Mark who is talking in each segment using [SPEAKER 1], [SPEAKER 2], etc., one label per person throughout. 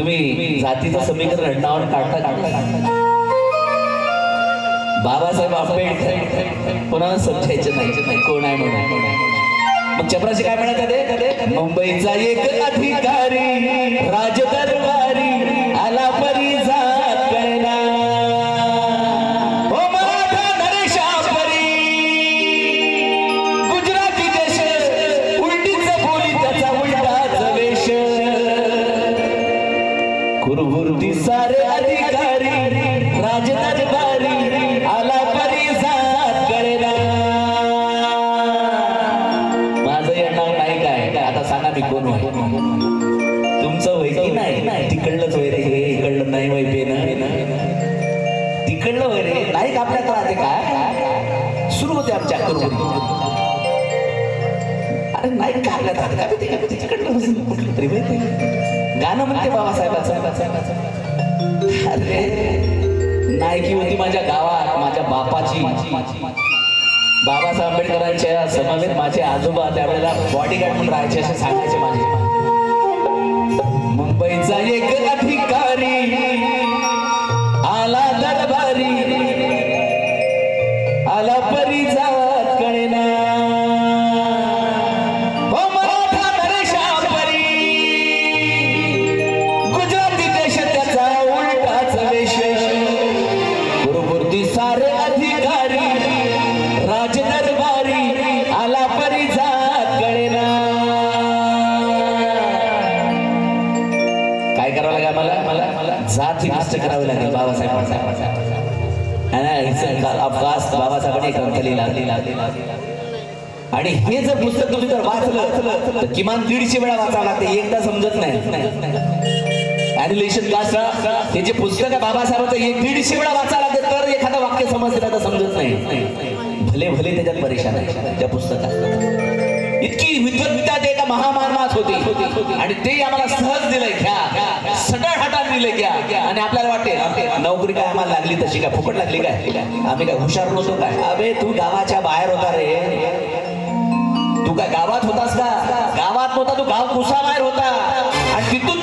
[SPEAKER 1] तुम्ही जातीचं समीकरण नावावर काढता काढता बाबासाहेब आंबेडकर कोणाला समजायचं नाही. कोण आहे म्हणून? मग चपराशी काय म्हणत ते? मुंबईचा एक अधिकारी राजदरबार तर नाही का आपल्यात काय ते- तिच्याकडलं बसून कुठलं तरी माहिती गाणं म्हणते बाबासाहेबाचं अरे नायकी होती माझ्या गावात माझ्या बापाची. बाबासाहेब आंबेडकरांच्या समवेत माझे आजोबा त्यावेळेला बॉडीगार्ड म्हणून राहायचे असे सांगायचे माझे. मुंबईचा एक अधिकारी. ग्रंथ आणि हे जर पुस्तक तुम्ही जर वाचलं तर किमान दीडशे वेळा वाचावं लागते. एकदा समजत नाही. ॲनिलेशन कास्ट हे जे पुस्तक आहे बाबासाहेबांचं एक दीडशे वेळा वाचावं लागते. तर एखादं वाक्य समजलं तर समजत नाही. भले भले त्याच्यात परेशान आहे. त्या पुस्तकात. इतकी विद्वत्ता ते महामानवात होती. आणि ते आम्हाला सहज दिलंय घ्या. सडळ हातात दिले घ्या. आणि आपल्याला वाटते नोकरी काय आम्हाला लागली तशी काय? फुकट लागली काय? आम्ही काय हुशार नव्हतो काय? अबे तू गावाच्या बाहेर होता रे. तू काय गावात होतास का? गावात नव्हता तू गाव कुसा बाहेर होता. आणि तिथून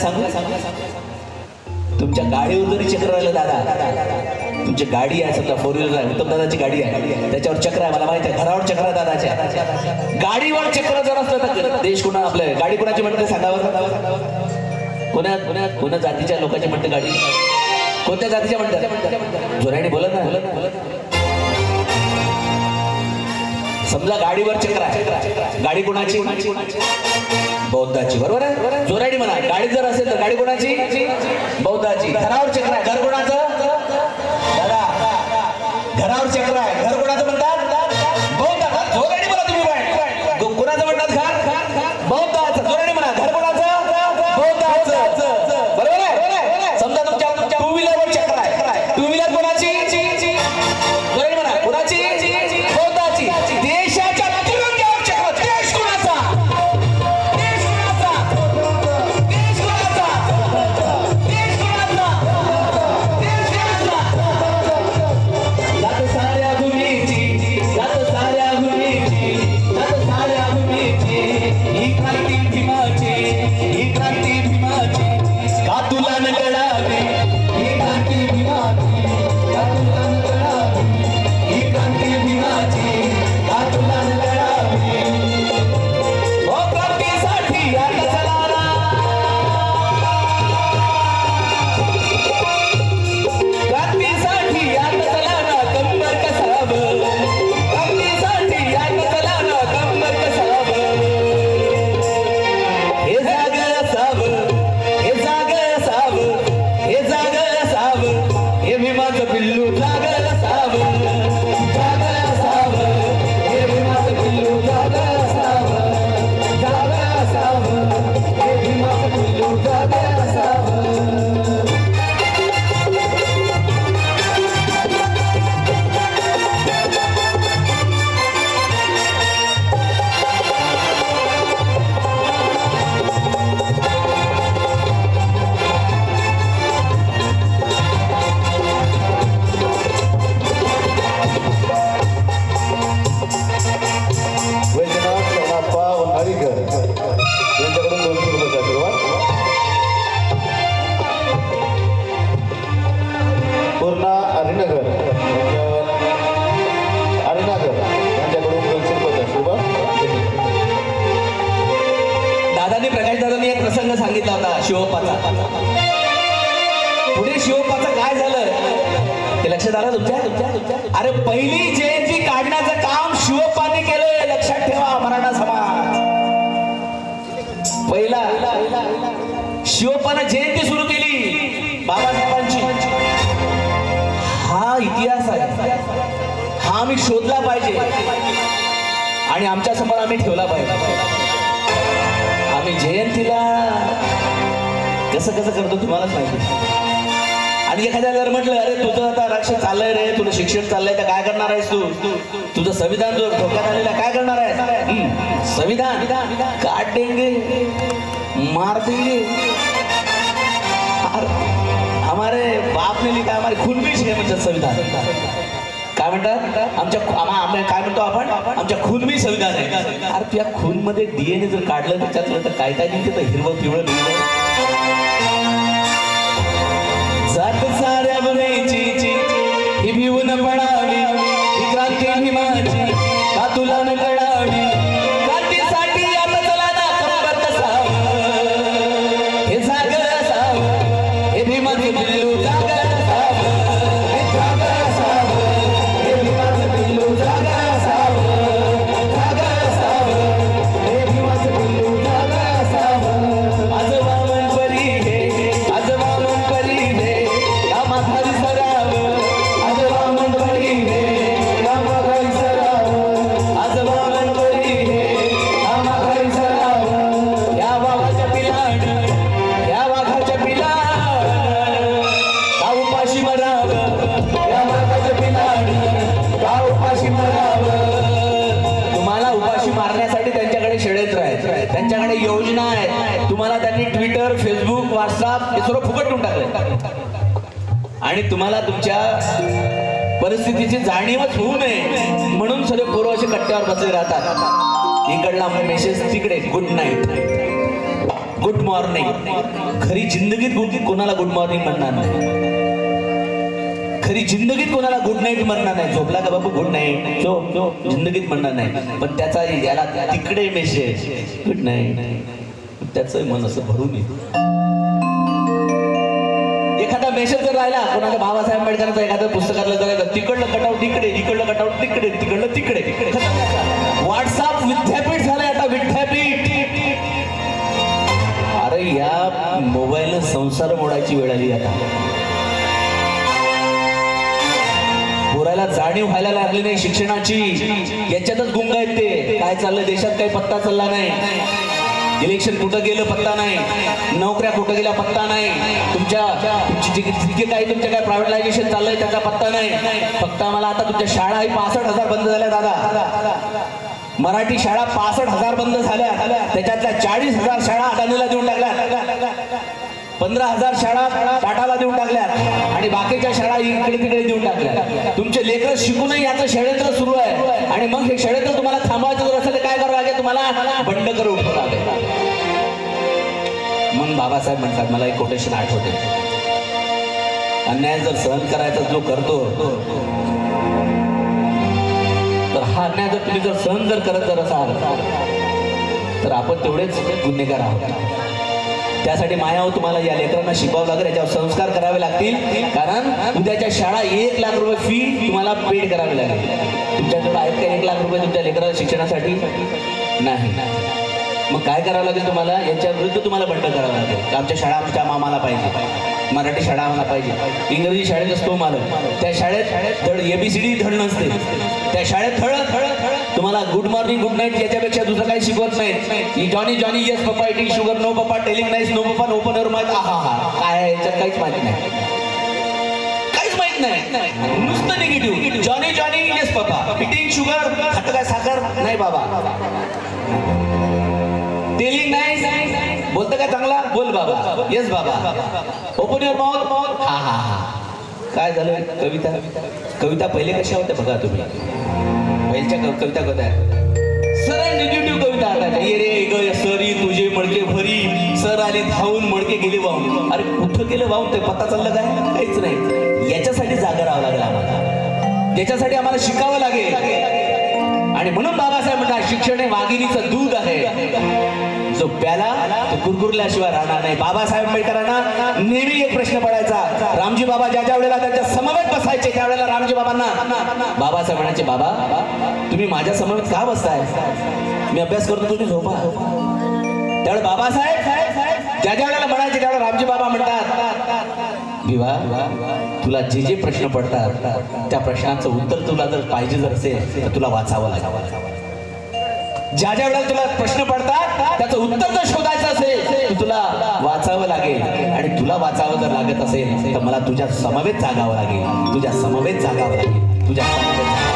[SPEAKER 1] सांगू? तुमच्या गाडीवर जरी चक्र राहिलं दादा तुमची गाडी आहे समजा फोर व्हीलर आहे उत्तम दादाची गाडी आहे त्याच्यावर चक्र आहे मला माहिती आहे घरावर चक्र आहे दादाच्या. गाडीवर चक्र जर असलं तर देश कुणा आपलं गाडी कुणाची म्हणते? सांगावं कोण्या कोण्या कोण्या जातीच्या लोकांची म्हणते गाडी? कोणत्या जातीच्या म्हणतात जोराने बोलत ना बोलत बोलत समजा गाडीवर चक्र आहे. गाडी कुणाची? बौद्धाची. बरोबर आहे? जोराडी म्हणा. गाडी जर असेल तर गाडी कोणाची? बौद्धाची. घरावर चक्र आहे. घर कोणाचं? घरावर चक्र आहे. घर हरिनगर हरिनगर दादानी प्रकाश दादानी एक प्रसंग सांगितला होता शिवप्पाचा पुढे शिवप्पाचं काय झालं? ते लक्षात आलं तुमच्या? अरे पहिली जयंती काढण्याचं काम शिवप्पा आम्ही शोधला पाहिजे. आणि आमच्यासमोर आम्ही ठेवला पाहिजे. आम्ही जयंतीला कसं कसं करतो तुम्हालाच माहिती आणि एखाद्या जर म्हटलं अरे तुझं आता आरक्षण चाललंय रे तुला शिक्षण चाललंय तर काय करणार आहेस तू? तुझं संविधान जो धोक्यात आलेला काय करणार आहे संविधान. काट देंगे मार देंगे. हमारे बाप ने लिखा हमारे खून भी है म्हणजे संविधान. काय म्हणतात? आमच्या आम्ही काय म्हणतो आपण? आमच्या खूनमी संविधान आहे. अरे त्या खूनमध्ये डीएनए जर काढलं त्याच्यातलं तर काय काय निघते तर हिरवं पिवळं निघलं जात साऱ्या बघायची ही भिवून पडा योजना आहेत तुम्हाला त्यांनी ट्विटर फेसबुक व्हॉट्सअप हे सर्व फुकटून टाकलं आणि तुम्हाला तुमच्या परिस्थितीची जाणीवच होऊ नये म्हणून सर्व पोरं असे कट्ट्यावर बसले राहतात. इकडला मेसेज तिकडे. गुड नाईट गुड मॉर्निंग खरी जिंदगीत गुड कोणाला गुड मॉर्निंग म्हणणार नाही. तरी जिंदगीत कोणाला गुड नाईट म्हणणार नाही. झोपला का बाबू? गुड नाईट झोप झोप जिंदगीत म्हणणार नाही. पण त्याचा याला तिकडे मेसेज गुड नाईट त्याचं मन असं भरून येतं. एखादा मेसेज जर राहिला कोणाला बाबासाहेब आंबेडकरांचं एखादं पुस्तकातलं जर तिकडलं कटाव तिकडे इकडलं कटाऊट तिकडे तिकडलं तिकडे. व्हॉट्सअप विद्यापीठ झालंय आता विद्यापीठ. अरे या मोबाईलनं संसार मोडायची वेळ आली आता. पोरायला जाणीव व्हायला लागली नाही शिक्षणाची. याच्यातच गुंग आहेत ते. काय चाललंय देशात काही पत्ता चालला नाही. इलेक्शन कुठं गेलं पत्ता नाही. नोकऱ्या कुठं गेल्या पत्ता नाही. तुमच्या तुमची काही तुमच्या काय प्रायव्हेटायझेशन चाललंय त्याचा पत्ता नाही. फक्त आम्हाला आता तुमच्या शाळा ही पासष्ट हजार बंद झाल्या दादा. मराठी शाळा पासष्ट हजार बंद झाल्या. त्याच्यातल्या चाळीस हजार शाळा अडाणीला पंधरा हजार शाळा पाटाला देऊन टाकल्या आणि बाकीच्या शाळा इकडे तिकडे देऊन टाकल्या तुमचे लेकर शिकूनही याचं षडयंत्र सुरू आहे. आणि मग हे षडयंत्र तुम्हाला थांबवायचं जर असेल तर काय करावं लागेल तुम्हाला? बंड करून मग बाबासाहेब म्हणतात मला एक कोटेशन आठवते. अन्याय जर सहन करायचा जो करतो तर हा अन्याय जर तुम्ही जर सहन जर करत जर असाल तर आपण तेवढेच गुन्हेगार आहोत. त्यासाठी माया तुम्हाला या लेकरांना शिकवावं लागेल याच्यावर संस्कार करावे लागतील. कारण उद्याच्या शाळा एक लाख रुपये फी तुम्हाला पेड करावी लागेल. तुमच्याकडे आहेत का एक लाख रुपये तुमच्या लेकराला शिक्षणासाठी? नाही. मग काय करावं लागेल तुम्हाला? याच्या विरुद्ध तुम्हाला बंड करावं लागेल. आमच्या शाळा आमच्या मामाला पाहिजे. मराठी शाळा आम्हाला पाहिजे. इंग्रजी शाळेत असतो मला त्या शाळेत धड एबीसीडी धड नसते. त्या शाळेत थळ थळ थळ तुम्हाला गुड मॉर्निंग गुड नाईट याच्यापेक्षा दुसरं काही शिकवत नाही. Johnny Johnny yes papa eating sugar no papa telling nice no papa open open माहीत आहा हा काय आहे याच्यात काहीच माहीत नाही. काहीच माहीत नाही. नुसतं negative Johnny Johnny yes papa eating sugar खातं काय साखर. नाही बाबा. टेलिंग नाही बोलतं काय चांगला? बोल बाबा. येस बाबा. ओपन युअर माउथ माउथ हा हा हा. काय झालं कविता. कविता पहिले कशा होत्या बघा तुम्ही? यांच्या कविता कथा सर निगेटिव्ह कविता आता रे ग सर तुझे मडके भरी. सर आले धावून मडके गेले वाहून. अरे कुठं गेलं वाहून? ते पत्ता चाललं काय काहीच नाही. याच्यासाठी जागा राहावं लागेल आम्हाला. याच्यासाठी आम्हाला शिकावं लागेल. आणि म्हणून बाबासाहेब म्हणतात शिक्षण हे वाघिणीचं दूध आहे. जो प्याला तो कुरकुरल्याशिवाय राहणार नाही. बाबासाहेब आंबेडकरांना नेहमी एक प्रश्न पडायचा. रामजी बाबा ज्या ज्या वेळेला त्यांच्या समवेत बसायचे त्यावेळेला रामजी बाबांना. बाबासाहेब म्हणायचे बाबा तुम्ही माझ्यासमोर का बसताय? मी अभ्यास करतो तुम्ही झोपा. त्यावेळे बाबासाहेब ज्या ज्या वेळेला म्हणायचे त्यावेळेला रामजी बाबा म्हणतात विवा तुला जे जे प्रश्न पडतात त्या प्रश्नाचं उत्तर तुला जर पाहिजे जर असेल तर तुला वाचावं लागावं ज्या ज्या वेळेला तुला प्रश्न पडतात त्याचं उत्तर जर शोधायचं असेल तुला वाचावं लागेल. आणि तुला वाचावं जर लागत असेल तर मला तुझ्या समवेत जागावं लागेल. तुझ्या समवेत जागावं लागेल. तुझ्या समवेत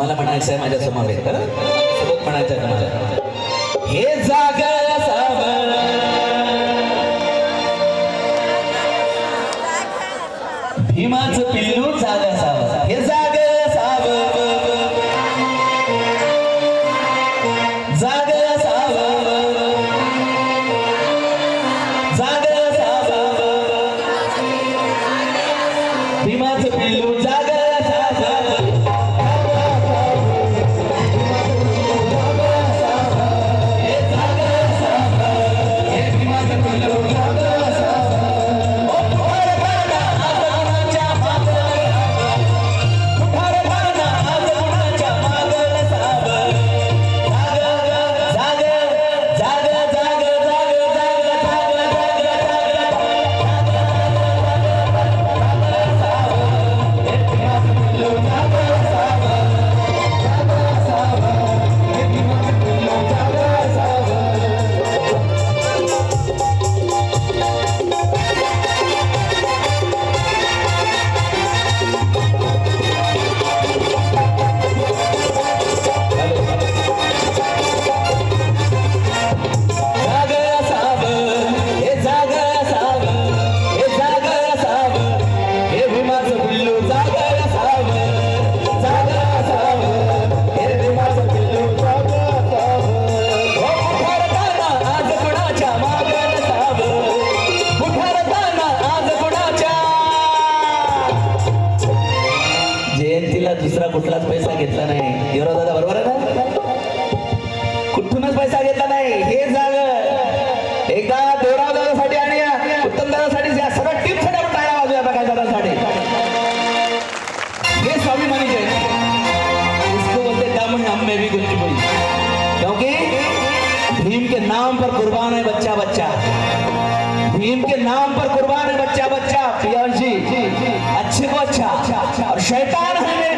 [SPEAKER 1] तुम्हाला म्हणायचं आहे माझ्यासमोर म्हणायचं तुम्हाला हे जागा भीमाचं पिल्लू झालं के नाम पर कुर्बान है बच्चा बच्चा। भीम के नाम पर कुर्बान है बच्चा बच्चा। पिया जी अच्छे को अच्छा। और शैतान है